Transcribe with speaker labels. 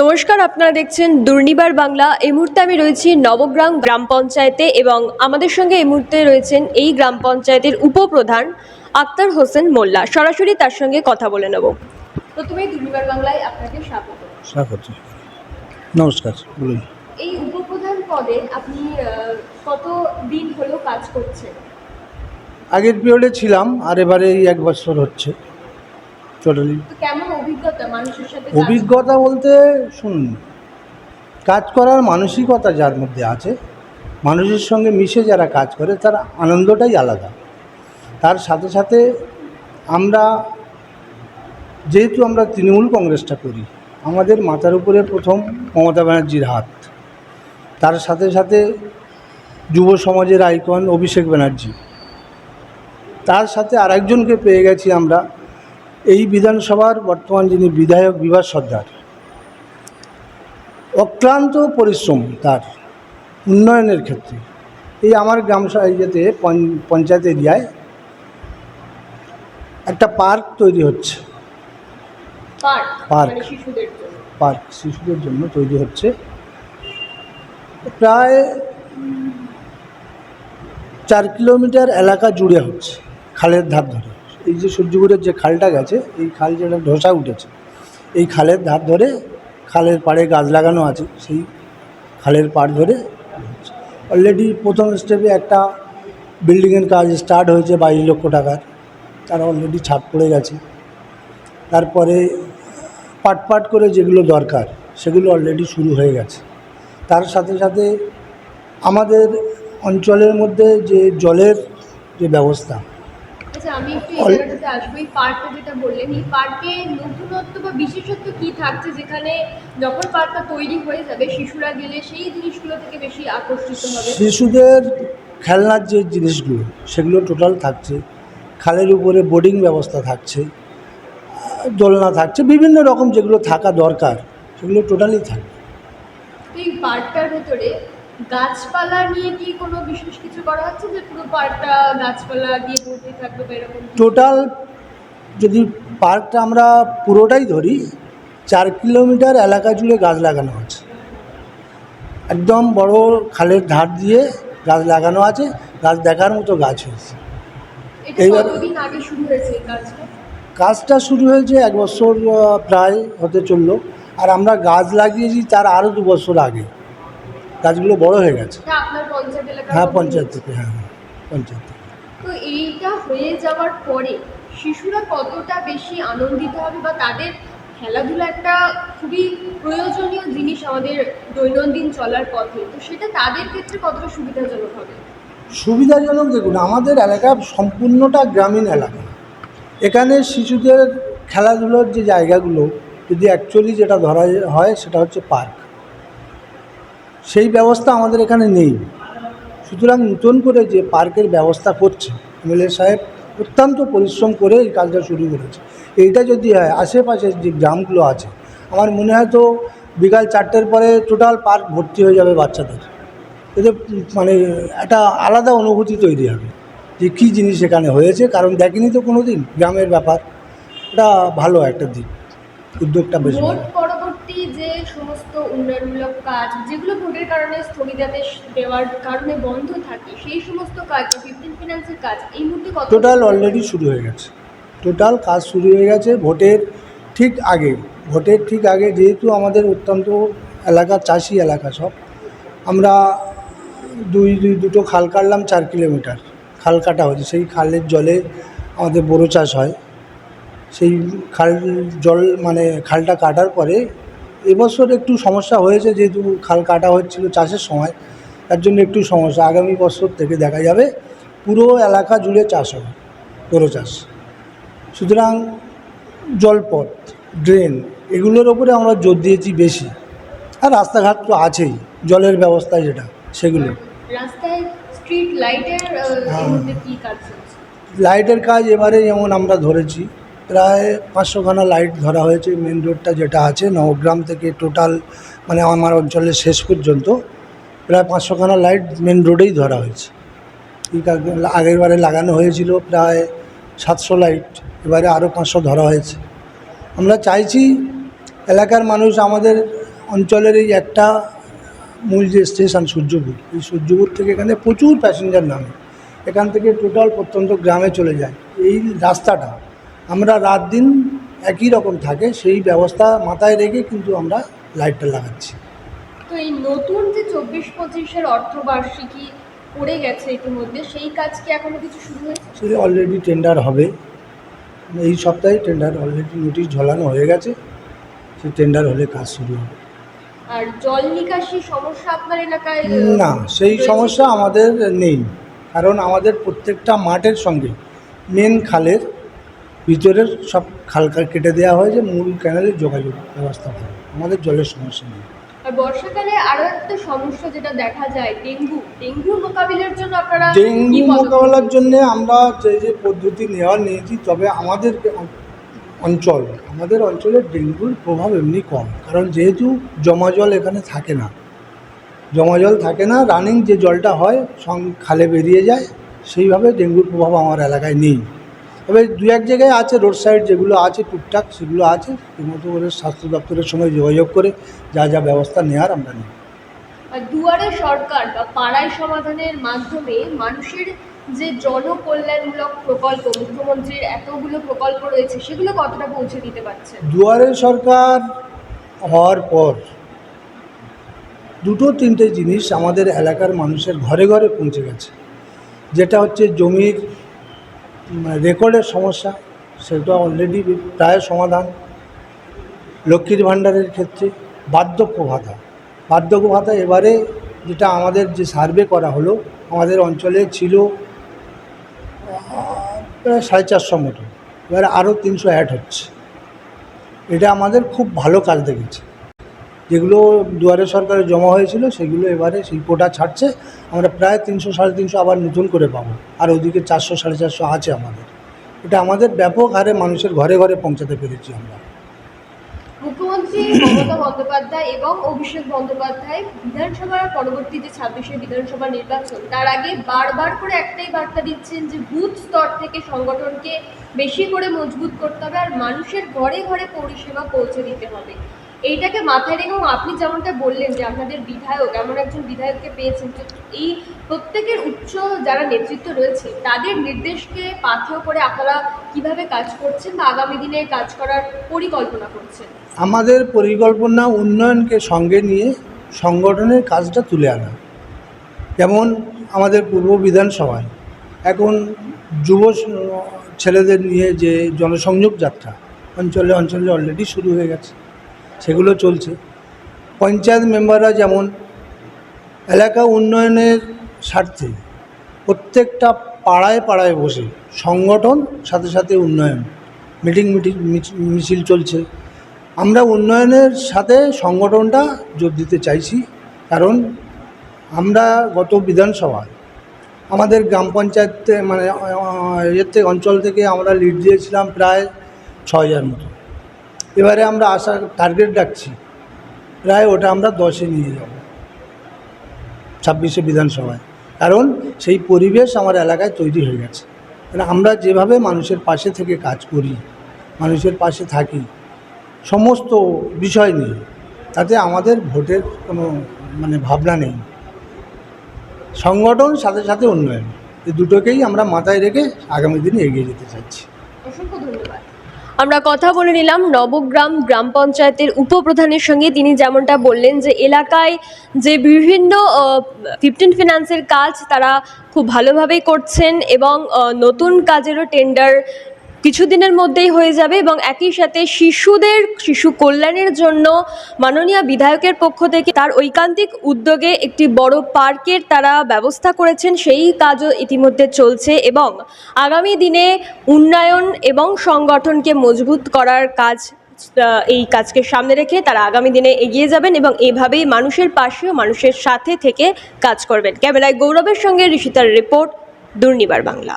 Speaker 1: নমস্কার আপনারা দেখছেন দুর্নিবার বাংলা। এই মুহূর্তে আমি রয়েছি নবগ্রাম গ্রাম পঞ্চায়েতে এবং আমাদের সঙ্গে এই মুহূর্তে রয়েছেন এই গ্রাম পঞ্চায়েতের উপপ্রধান আক্তার হোসেন মোল্লা। সরাসরি তার সঙ্গে কথা বলে নেব। প্রথমে দুর্নিবার বাংলায় আপনাকে স্বাগত।
Speaker 2: স্বাগত। নমস্কার বলুন।
Speaker 1: এই উপপ্রধান পদে আপনি কত দিন হলো কাজ করছেন?
Speaker 2: আগের পিরিয়ডে ছিলাম আর এবারে এই এক বছর হচ্ছে। টোটালি
Speaker 1: কেমন অভিজ্ঞতা মানুষের সাথে
Speaker 2: অভিজ্ঞতা বলতে শুনুন কাজ করার মানসিকতা যার মধ্যে আছে মানুষের সঙ্গে মিশে যারা কাজ করে তার আনন্দটাই আলাদা। তার সাথে সাথে আমরা যেহেতু আমরা তৃণমূল কংগ্রেসটা করি আমাদের মাথার উপরে প্রথম মমতা ব্যানার্জির হাত। তার সাথে সাথে যুব সমাজের আইকন অভিষেক ব্যানার্জি। তার সাথে আরেকজনকে পেয়ে গেছি আমরা এই বিধানসভার বর্তমান যিনি বিধায়ক বিভাস সর্দার অক্লান্ত পরিশ্রম তার উন্নয়নের ক্ষেত্রে। এই আমার গ্রাম ইয়েতে পঞ্চ- পঞ্চায়েত এরিয়ায় একটা পার্ক তৈরি হচ্ছে।
Speaker 1: পার্ক?
Speaker 2: পার্ক।
Speaker 1: মানে শিশুদের জন্য?
Speaker 2: পার্ক শিশুদের জন্য তৈরি হচ্ছে। প্রায় চার কিলোমিটার এলাকা জুড়ে হচ্ছে খালের ধার ধরে। এই যে সূর্যপুরের যে খালটা গেছে, এই খাল যেটা ধসা উঠেছে, এই খালের ধার ধরে খালের পাড়ে গাছ লাগানো আছে, সেই খালের পাড় ধরে অলরেডি প্রথম স্টেপে একটা বিল্ডিংয়ের কাজ স্টার্ট হয়েছে বাইশ লক্ষ টাকার, তারা অলরেডি ছাপ পড়ে গেছে। তারপরে পাট পাট করে যেগুলো দরকার, সেগুলো অলরেডি শুরু হয়ে গেছে। তার সাথে সাথে আমাদের অঞ্চলের মধ্যে যে জলের যে ব্যবস্থা
Speaker 1: আচ্ছা আমি একটু এই জায়গাটাতে আসব এই পার্কটা যেটা বললেন এই পার্কে নতুনত্ব বা বিশেষত্ব কি থাকছে যেখানে যখন পার্কটা তৈরি হয়ে যাবে শিশুরা গেলে সেই জিনিসগুলো থেকে বেশি আকর্ষিত হবে?
Speaker 2: শিশুদের খেলনার যে জিনিসগুলো সেগুলো টোটাল থাকছে। খালের উপরে বোর্ডিং ব্যবস্থা থাকছে দোলনা থাকছে বিভিন্ন রকম যেগুলো থাকা দরকার সেগুলো টোটালি থাকবে।
Speaker 1: এই পার্কটার ভেতরে গাছপালা নিয়ে কি কোনো বিশেষ কিছু করা হচ্ছে যে পুরো পার্কটা গাছপালা দিয়ে ভর্তি থাকবে বা এরকম
Speaker 2: টোটাল যদি পার্কটা আমরা পুরোটাই ধরি চার কিলোমিটার এলাকা জুড়ে গাছ লাগানো আছে। একদম বড় খালের ধার দিয়ে গাছ লাগানো আছে গাছ দেখার মতো গাছ হয়েছে। এইবার-
Speaker 1: শুরু হয়েছে কাজটা?
Speaker 2: কাজটা শুরু হয়েছে এক বছর প্রায় হতে চলল। আর আমরা গাছ লাগিয়েছি তার আরও দু বছর আগে। গাছগুলো বড় হয়ে গেছে।
Speaker 1: আপনার পঞ্চায়েত এলাকা
Speaker 2: হ্যাঁ পঞ্চায়েত থেকে হ্যাঁ হ্যাঁ পঞ্চায়েত থেকে।
Speaker 1: তো এইটা হয়ে যাওয়ার পরে শিশুরা কতটা বেশি আনন্দিত হবে বা তাদের খেলাধুলা একটা খুবই প্রয়োজনীয় জিনিস আমাদের দৈনন্দিন চলার পথে তো সেটা তাদের ক্ষেত্রে কতটা সুবিধাজনক হবে?
Speaker 2: সুবিধাজনক দেখুন আমাদের এলাকা সম্পূর্ণটা গ্রামীণ এলাকা। এখানে শিশুদের খেলাধুলোর যে জায়গাগুলো যদি অ্যাকচুয়ালি যেটা ধরা হয় সেটা হচ্ছে পার্ক সেই ব্যবস্থা আমাদের এখানে নেই। সুতরাং নতুন করে যে পার্কের ব্যবস্থা করছে, এমএলএ সাহেব অত্যন্ত পরিশ্রম করে এই কাজটা শুরু করেছে। এইটা যদি হয়, আশেপাশের যে গ্রামগুলো আছে, আমার মনে হয় তো বিকাল চারটের পরে টোটাল পার্ক ভর্তি হয়ে যাবে বাচ্চাদের। এতে মানে একটা আলাদা অনুভূতি তৈরি হবে যে কী জিনিস এখানে হয়েছে, কারণ দেখেনি তো কোনো দিন গ্রামের ব্যাপার। এটা ভালো একটা দিক, উদ্যোগটা বেশ ভালো।
Speaker 1: উন্নয়নমূলক কাজ, যেগুলো ভোটের কারণে স্থগিতাদেশ দেওয়ার কারণে বন্ধ থাকে, সেই সমস্ত কাজ ফিফটিন ফিনান্সের কাজ, এই মুহূর্তে
Speaker 2: টোটাল অলরেডি শুরু হয়ে গেছে। টোটাল কাজ শুরু হয়ে গেছে ভোটের ঠিক আগে। ভোটের ঠিক আগে যেহেতু আমাদের অত্যন্ত এলাকা, চাষি এলাকা সব, আমরা দুই দুই, দুটো খাল কাটলাম চার কিলোমিটার। খাল কাটা হয়েছে, সেই খালের জলে আমাদের বোরো চাষ হয়। সেই খাল জল মানে খালটা কাটার পরে এবছর একটু সমস্যা হয়েছে যেহেতু খাল কাটা হচ্ছিল চাষের সময় তার জন্য একটু সমস্যা। আগামী বছর থেকে দেখা যাবে পুরো এলাকা জুড়ে চাষ হবে বোরো চাষ। সুতরাং জলপথ ড্রেন এগুলোর ওপরে আমরা জোর দিয়েছি বেশি। আর রাস্তাঘাট তো আছেই জলের ব্যবস্থা যেটা সেগুলো।
Speaker 1: লাইটের
Speaker 2: হ্যাঁ। লাইটের কাজ এবারে যেমন আমরা ধরেছি প্রায় পাঁচশোখানা লাইট ধরা হয়েছে মেন রোডটা যেটা আছে, নবগ্রাম থেকে টোটাল মানে আমার অঞ্চলের শেষ পর্যন্ত প্রায় পাঁচশোখানা লাইট মেন রোডেই ধরা হয়েছে। আগের বারে লাগানো হয়েছিল প্রায় সাতশো লাইট, এবারে আরও পাঁচশো ধরা হয়েছে। আমরা চাইছি এলাকার মানুষ আমাদের অঞ্চলের এই একটা মূল যে স্টেশন সূর্যপুর, এই সূর্যপুর থেকে এখানে প্রচুর প্যাসেঞ্জার নামে। এখান থেকে টোটাল প্রত্যন্ত গ্রামে চলে যায়। এই রাস্তাটা আমরা রাত দিন একই রকম থাকে সেই ব্যবস্থা মাথায় রেখে কিন্তু আমরা লাইটটা লাগাচ্ছি।
Speaker 1: তো এই নতুন যে চব্বিশ পঁচিশের অর্থবার্ষিকী পড়ে গেছে ইতিমধ্যে সেই কাজ কি এখনও কিছু শুরু হয়েছে?
Speaker 2: সেটা অলরেডি টেন্ডার হবে। এই সপ্তাহে টেন্ডার অলরেডি নোটিশ ঝোলানো হয়ে গেছে সেই টেন্ডার হলে কাজ শুরু হবে।
Speaker 1: আর জল নিকাশি সমস্যা আপনার এলাকায়
Speaker 2: না সেই সমস্যা আমাদের নেই কারণ আমাদের প্রত্যেকটা মাঠের সঙ্গে মেন খালের ভিতরের সব খাল কেটে দেওয়া হয়েছে মূল ক্যানেলের যোগাযোগ ব্যবস্থা ভালো আমাদের জলের সমস্যা নেই।
Speaker 1: আর বর্ষাকালে আরও একটা সমস্যা যেটা দেখা যায় ডেঙ্গু। ডেঙ্গু মোকাবিলার জন্য আপনারা
Speaker 2: ডেঙ্গু মোকাবেলার জন্য আমরা যে যে পদ্ধতি নেওয়া নিয়েছি তবে আমাদের অঞ্চল আমাদের অঞ্চলে ডেঙ্গুর প্রভাব এমনি কম। কারণ যেহেতু জমা জল এখানে থাকে না। জমা জল থাকে না রানিং যে জলটা হয় সং খালে বেরিয়ে যায় সেইভাবে ডেঙ্গুর প্রভাব আমার এলাকায় নেই। তবে দু এক জায়গায় আছে রোড সাইড যেগুলো আছে টুকটাক সেগুলো আছে সেই মতো করে স্বাস্থ্য দপ্তরের সঙ্গে যোগাযোগ করে যা যা ব্যবস্থা নেওয়ার আমরা নিই
Speaker 1: দুয়ারে সরকার বা পাড়ায় সমাধানের মাধ্যমে মানুষের যে জনকল্যাণমূলক প্রকল্প মুখ্যমন্ত্রীর এতগুলো প্রকল্প রয়েছে সেগুলো কতটা পৌঁছে দিতে পারছে
Speaker 2: দুয়ারে সরকার হওয়ার পর দুটো তিনটে জিনিস আমাদের এলাকার মানুষের ঘরে ঘরে পৌঁছে গেছে। যেটা হচ্ছে জমির রেকর্ডের সমস্যা, সেটা অলরেডি প্রায় সমাধান। লক্ষ্মীর ভাণ্ডারের ক্ষেত্রে বার্ধক্য ভাতা। বার্ধক্য ভাতা এবারে যেটা আমাদের যে সার্ভে করা হলো, আমাদের অঞ্চলে ছিল প্রায় সাড়ে চারশো মতো। এবারে আরও তিনশো অ্যাড হচ্ছে। এটা আমাদের খুব ভালো কাজ দেখেছে। যেগুলো দুয়ারে সরকারে জমা হয়েছিল, সেগুলো এবারে সেই কোটা ছাড়ছে। আমরা প্রায় তিনশো, সাড়ে তিনশো আবার নতুন করে পাবো। আর ওদিকে চারশো, সাড়ে চারশো আছে আমাদের। এটা আমাদের ব্যাপক হারে মানুষের ঘরে ঘরে পৌঁছাতে পেরেছি আমরা।
Speaker 1: মুখ্যমন্ত্রী বন্দ্যোপাধ্যায় এবং অভিষেক বন্দ্যোপাধ্যায় বিধানসভার পরবর্তী যে ছাব্বিশে বিধানসভা তার আগে বারবার করে একটাই বার্তা দিচ্ছেন যে স্তর থেকে সংগঠনকে বেশি করে মজবুত করতে হবে আর মানুষের ঘরে ঘরে পরিষেবা পৌঁছে দিতে হবে। এইটাকে মাথায় রেখে আপনি যেমনটা বললেন যে আপনাদের বিধায়ক, এমন একজন বিধায়ককে পেয়েছেন এই প্রত্যেকের উচ্চ যারা নেতৃত্ব রয়েছে, তাদের নির্দেশকে পাথেয় করে আপনারা কীভাবে কাজ করছেন বা আগামী দিনে কাজ করার পরিকল্পনা করছেন?
Speaker 2: আমাদের পরিকল্পনা উন্নয়নকে সঙ্গে নিয়ে সংগঠনের কাজটা তুলে আনা। যেমন আমাদের পূর্ব বিধানসভায় এখন যুব ছেলেদের নিয়ে যে জনসংযোগ যাত্রা, অঞ্চলে অঞ্চলে অলরেডি শুরু হয়ে গেছে। সেগুলো চলছে। পঞ্চায়েত মেম্বাররা যেমন এলাকা উন্নয়নের স্বার্থে প্রত্যেকটা পাড়ায় পাড়ায় বসে সংগঠন, সাথে সাথে উন্নয়ন, মিটিং মিটিং মিছ- মিছিল চলছে। আমরা উন্নয়নের সাথে সংগঠনটা জোর দিতে চাইছি, কারণ আমরা গত বিধানসভায় আমাদের গ্রাম পঞ্চায়েতে মানে এর থেকে অঞ্চল থেকে আমরা লিড দিয়েছিলাম প্রায় ছ হাজার মতো। এবারে আমরা আশা টার্গেট রাখছি। প্রায় ওটা আমরা দশে নিয়ে যাব। ছাব্বিশে বিধানসভায়। কারণ সেই পরিবেশ আমার এলাকায় তৈরি হয়ে গেছে। মানে আমরা যেভাবে মানুষের পাশে থেকে কাজ করি, মানুষের পাশে থাকি, সমস্ত বিষয় নিয়ে, তাতে আমাদের ভোটের কোনো মানে ভাবনা নেই। সংগঠন, সাথে সাথে উন্নয়ন এই দুটোকেই আমরা মাথায় রেখে আগামী দিনে এগিয়ে যেতে চাচ্ছি
Speaker 1: অসংখ্য ধন্যবাদ। আমরা কথা বলে নিলাম নবগ্রাম গ্রাম পঞ্চায়েতের উপপ্রধানের সঙ্গে। তিনি যেমনটা বললেন যে, এলাকায় যে বিভিন্ন ফিফটিন ফিনান্সের কাজ তারা খুব ভালোভাবেই করছেন এবং নতুন কাজেরও টেন্ডার কিছুদিনের মধ্যেই হয়ে যাবে এবং একই সাথে শিশুদের, শিশু কল্যাণের জন্য মাননীয় বিধায়কের পক্ষ থেকে তার ঐকান্তিক উদ্যোগে একটি বড় পার্কের তারা ব্যবস্থা করেছেন। সেই কাজও ইতিমধ্যে চলছে এবং আগামী দিনে উন্নয়ন এবং সংগঠনকে মজবুত করার কাজ এই কাজকে সামনে রেখে তারা আগামী দিনে এগিয়ে যাবেন এবং এভাবেই মানুষের পাশেও মানুষের সাথে থেকে কাজ করবেন। ক্যামেরায় গৌরবের সঙ্গে ঋষিতার রিপোর্ট, দুর্নিবার বাংলা।